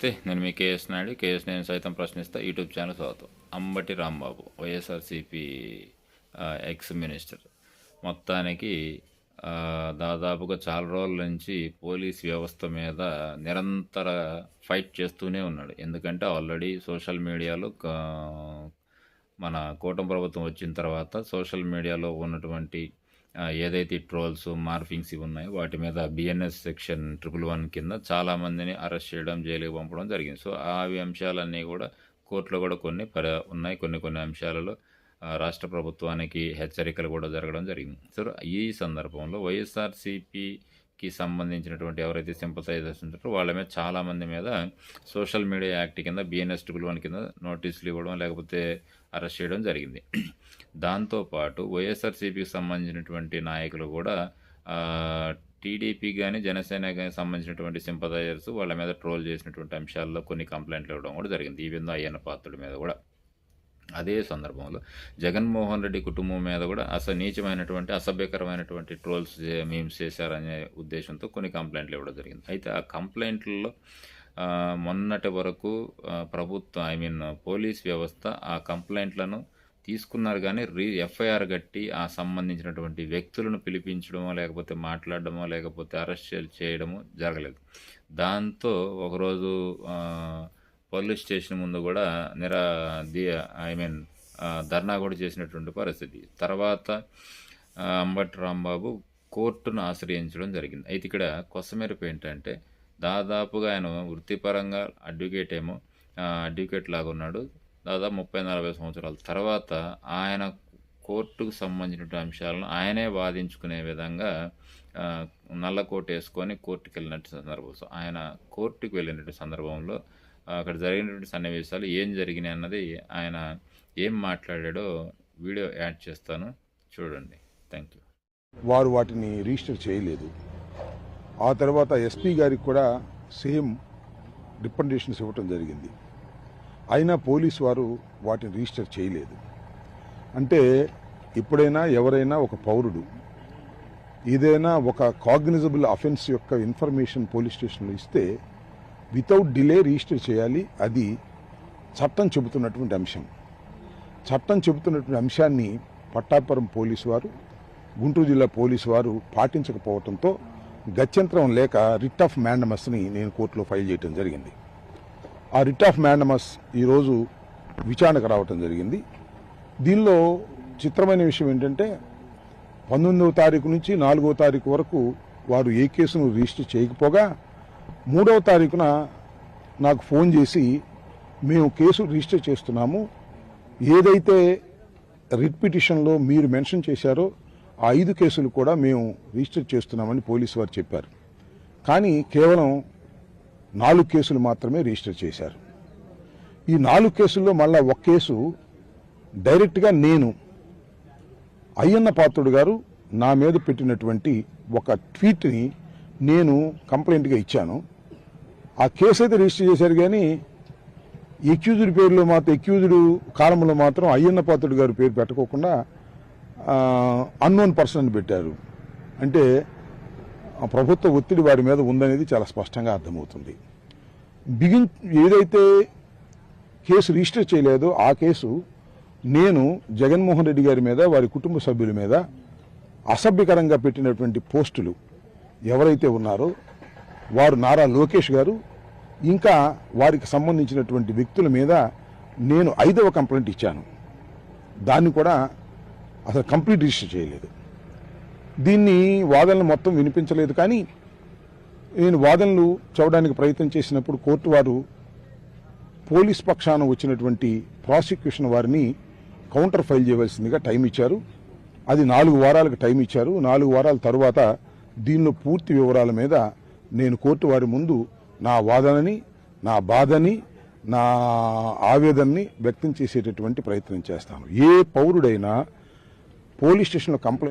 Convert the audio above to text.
నమస్తే నేను మీ KS Naidu. KS నేను సైతం ప్రశ్నిస్తా. యూట్యూబ్ ఛానల్ స్వాగతం. Ambati Rambabu YSRCP ex minister. మొత్తానికి దాదాపుగా చాలా రోజుల నుంచి పోలీస్ వ్యవస్థ మీద నిరంతర ఫైట్ చేస్తూనే ఉన్నాడు. ఎందుకంటే ఆల్రెడీ సోషల్ మీడియాలో మన కూటమి ప్రభుత్వం వచ్చిన తర్వాత సోషల్ మీడియాలో ఉన్నటువంటి ఏదైతే ట్రోల్స్ మార్ఫింగ్స్ ఇవి ఉన్నాయో వాటి మీద బిఎన్ఎస్ సెక్షన్ ట్రిపుల్ వన్ కింద చాలామందిని అరెస్ట్ చేయడం జైలుకి పంపడం జరిగింది. సో అవి అంశాలన్నీ కూడా కోర్టులో కూడా కొన్ని పర ఉన్నాయి. కొన్ని కొన్ని అంశాలలో రాష్ట్ర ప్రభుత్వానికి హెచ్చరికలు కూడా జరగడం జరిగింది. సో ఈ సందర్భంలో కి సంబంధించినటువంటి ఎవరైతే సింపసైజర్స్ ఉంటారో వాళ్ళ మీద చాలామంది మీద సోషల్ మీడియా యాక్ట్ కింద బిఎన్ఎస్ ట్రిపుల్ వన్ కింద నోటీసులు ఇవ్వడం లేకపోతే అరెస్ట్ చేయడం జరిగింది. దాంతోపాటు వైఎస్ఆర్సీపీకి సంబంధించినటువంటి నాయకులు కూడా టీడీపీ కానీ జనసేన కానీ సంబంధించినటువంటి సింపసైజర్స్ వాళ్ళ మీద ట్రోల్ చేసినటువంటి అంశాల్లో కొన్ని కంప్లైంట్లు ఇవ్వడం కూడా జరిగింది. ఈవెన్ అయ్యన్న పాత్రుడి మీద కూడా. అదే సందర్భంలో జగన్మోహన్ రెడ్డి కుటుంబం మీద కూడా అస నీచమైనటువంటి అసభ్యకరమైనటువంటి ట్రోల్స్ మేము చేశారనే ఉద్దేశంతో కొన్ని కంప్లైంట్లు ఇవ్వడం జరిగింది. అయితే ఆ కంప్లైంట్లలో మొన్నటి వరకు ప్రభుత్వం ఐ మీన్ పోలీస్ వ్యవస్థ ఆ కంప్లైంట్లను తీసుకున్నారు కానీ రీ ఎఫ్ఐఆర్ కట్టి ఆ సంబంధించినటువంటి వ్యక్తులను పిలిపించడమో లేకపోతే మాట్లాడడమో లేకపోతే అరెస్ట్ చేయడమో జరగలేదు. దాంతో ఒకరోజు పోలీస్ స్టేషన్ ముందు కూడా నిరా ది ఐ మీన్ ధర్నా కూడా చేసినటువంటి పరిస్థితి. తర్వాత అంబటి రాంబాబు కోర్టును ఆశ్రయించడం జరిగింది. అయితే ఇక్కడ కొసమెరుపు ఏంటంటే దాదాపుగా ఆయన వృత్తిపరంగా అడ్వకేట్ ఏమో అడ్వకేట్ లాగా ఉన్నాడు. దాదాపు ముప్పై నలభై సంవత్సరాల తర్వాత ఆయన కోర్టుకు సంబంధించిన అంశాలను ఆయనే వాదించుకునే విధంగా నల్ల కోట్ వేసుకొని కోర్టుకు వెళ్ళినట్టు సందర్భం ఆయన కోర్టుకు వెళ్ళినటువంటి సందర్భంలో అక్కడ జరిగినటువంటి సన్నివేశాలు ఏం జరిగినాయి అన్నది ఆయన ఏం మాట్లాడాడో వీడియో యాడ్ చేస్తాను. చూడండి. థ్యాంక్ యూ వారు వాటిని రిజిస్టర్ చేయలేదు. ఆ తర్వాత ఎస్పీ గారికి కూడా సేమ్ రికమెండేషన్స్ ఇవ్వటం జరిగింది. అయినా పోలీస్ వారు వాటిని రిజిస్టర్ చేయలేదు. అంటే ఎప్పుడైనా ఎవరైనా ఒక పౌరుడు ఏదైనా ఒక కాగ్నిజబుల్ అఫెన్స్ యొక్క ఇన్ఫర్మేషన్ పోలీస్ స్టేషన్లో ఇస్తే వితౌట్ డిలే రిజిస్టర్ చేయాలి అది చట్టం చెబుతున్నటువంటి అంశం. చట్టం చెబుతున్నటువంటి అంశాన్ని పట్టాపురం పోలీసు వారు గుంటూరు జిల్లా పోలీసు వారు పాటించకపోవడంతో గత్యంతరం లేక రిట్ ఆఫ్ మ్యాండమస్ని నేను కోర్టులో ఫైల్ చేయడం జరిగింది. ఆ రిట్ ఆఫ్ మ్యాండమస్ ఈరోజు విచారణకు రావటం జరిగింది. దీనిలో చిత్రమైన విషయం ఏంటంటే పంతొమ్మిదవ తారీఖు నుంచి నాలుగవ తారీఖు వరకు వారు ఏ కేసును రిజిస్టర్ చేయకపోగా మూడవ తారీఖున నాకు ఫోన్ చేసి మేము కేసు రిజిస్టర్ చేస్తున్నాము. ఏదైతే రిట్ పిటిషన్లో మీరు మెన్షన్ చేశారో ఆ ఐదు కేసులు కూడా మేము రిజిస్టర్ చేస్తున్నామని పోలీసు వారు చెప్పారు. కానీ కేవలం నాలుగు కేసులు మాత్రమే రిజిస్టర్ చేశారు. ఈ నాలుగు కేసుల్లో మళ్ళా ఒక కేసు డైరెక్ట్గా నేను అయ్యన్న పాత్రుడు గారు నా మీద పెట్టినటువంటి ఒక ట్వీట్ని నేను కంప్లైంట్గా ఇచ్చాను. ఆ కేసు అయితే రిజిస్టర్ చేశారు కానీ ఎక్యూజుడి పేరులో మాత్రం ఎక్యూజుడు కాలంలో మాత్రం అయ్యన్న పాత్రుడు గారి పేరు పెట్టకోకుండా అన్నోన్ పర్సన్ అని పెట్టారు. అంటే ఆ ప్రభుత్వ ఒత్తిడి వారి మీద ఉందనేది చాలా స్పష్టంగా అర్థమవుతుంది. బిగిన్ ఏదైతే కేసు రిజిస్టర్ చేయలేదో ఆ కేసు నేను జగన్మోహన్ రెడ్డి గారి మీద వారి కుటుంబ సభ్యుల మీద అసభ్యకరంగా పెట్టినటువంటి పోస్టులు ఎవరైతే ఉన్నారో వారు నారా లోకేష్ గారు ఇంకా వారికి సంబంధించినటువంటి వ్యక్తుల మీద నేను ఐదవ కంప్లైంట్ ఇచ్చాను. దాన్ని కూడా అసలు కంప్లీట్ రిజిస్టర్ చేయలేదు. దీన్ని వాదనలు మొత్తం వినిపించలేదు కానీ నేను వాదనలు చూడడానికి ప్రయత్నం చేసినప్పుడు కోర్టు వారు పోలీస్ పక్షాన వచ్చినటువంటి ప్రాసిక్యూషన్ వారిని కౌంటర్ ఫైల్ చేయవలసిందిగా టైం ఇచ్చారు. అది నాలుగు వారాలకు టైం ఇచ్చారు. నాలుగు వారాల తర్వాత దీనిలో పూర్తి వివరాల మీద నేను కోర్టు వారి ముందు నా వాదనని నా బాధని నా ఆవేదనని వ్యక్తం చేసేటటువంటి ప్రయత్నం చేస్తాను. ఏ పౌరుడైనా పోలీస్ స్టేషన్లో కంప్లైంట్